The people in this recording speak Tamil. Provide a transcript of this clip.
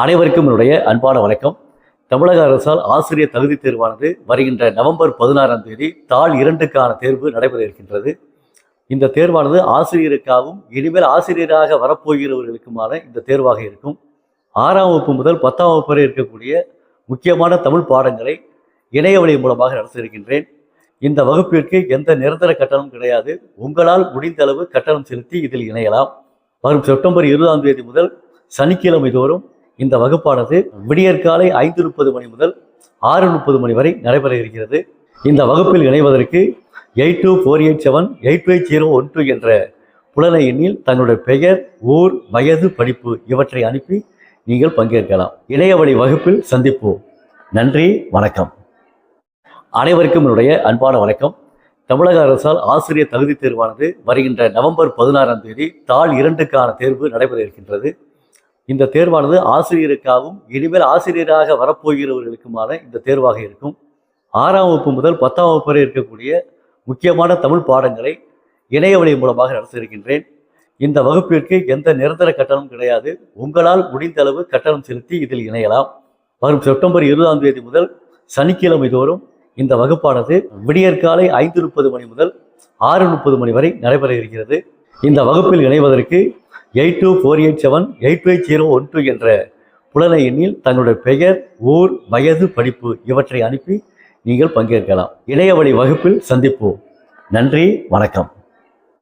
அனைவருக்கும் என்னுடைய அன்பான வணக்கம். தமிழக அரசால் ஆசிரியர் தகுதி தேர்வானது வருகின்ற நவம்பர் பதினாறாம் தேதி தாள் இரண்டுக்கான தேர்வு நடைபெற இருக்கின்றது. இந்த தேர்வானது ஆசிரியருக்காகவும் இனிமேல் ஆசிரியராக வரப்போகிறவர்களுக்குமான இந்த தேர்வாக இருக்கும். ஆறாம் வகுப்பு முதல் பத்தாம் வகுப்பு வரை இருக்கக்கூடிய முக்கியமான தமிழ் பாடங்களை இணைய வழி மூலமாக நடத்த இருக்கின்றேன். இந்த வகுப்பிற்கு எந்த நிரந்தர கட்டணம் கிடையாது. உங்களால் முடிந்த அளவு கட்டணம் செலுத்தி இதில் இணையலாம். வரும் செப்டம்பர் இருபதாம் தேதி முதல் சனிக்கிழமை தோறும் இந்த வகுப்பானது விடியற்காலை ஐந்து முப்பது மணி முதல் ஆறு முப்பது மணி வரை நடைபெற இருக்கிறது. இந்த வகுப்பில் இணைவதற்கு eight two four eight seven eight five zero one two என்ற புலனை எண்ணில் தங்களுடைய பெயர் ஊர் வயது படிப்பு இவற்றை அனுப்பி நீங்கள் பங்கேற்கலாம். இணைய வழி வகுப்பில் சந்திப்போம். நன்றி வணக்கம். அனைவருக்கும் என்னுடைய அன்பான வணக்கம். தமிழக அரசால் ஆசிரியர் தகுதி தேர்வானது வருகின்ற நவம்பர் பதினாறாம் தேதி தாள் இரண்டுக்கான தேர்வு நடைபெற இருக்கின்றது. இந்த தேர்வானது ஆசிரியருக்காகவும் இனிமேல் ஆசிரியராக வரப்போகிறவர்களுக்குமான இந்த தேர்வாக இருக்கும். ஆறாம் வகுப்பு முதல் பத்தாம் வகுப்பு வரை இருக்கக்கூடிய முக்கியமான தமிழ் பாடங்களை இணையவழி மூலமாக நடத்த இருக்கின்றேன் இந்த வகுப்பிற்கு எந்த நிரந்தர கட்டணம் கிடையாது. உங்களால் முடிந்த அளவு கட்டணம் செலுத்தி இதில் இணையலாம். வரும் செப்டம்பர் இருபதாம் தேதி முதல் சனிக்கிழமை தோறும் இந்த வகுப்பானது விடியற்காலை ஐந்து முப்பது மணி முதல் ஆறு முப்பது மணி வரை நடைபெற இருக்கிறது. இந்த வகுப்பில் இணைவதற்கு eight two four eight seven eight five zero one two என்ற புலனை எண்ணில் தங்களுடைய பெயர் ஊர் வயது படிப்பு இவற்றை அனுப்பி நீங்கள் பங்கேற்கலாம். இணைய வழி வகுப்பில் சந்திப்போம். நன்றி வணக்கம்.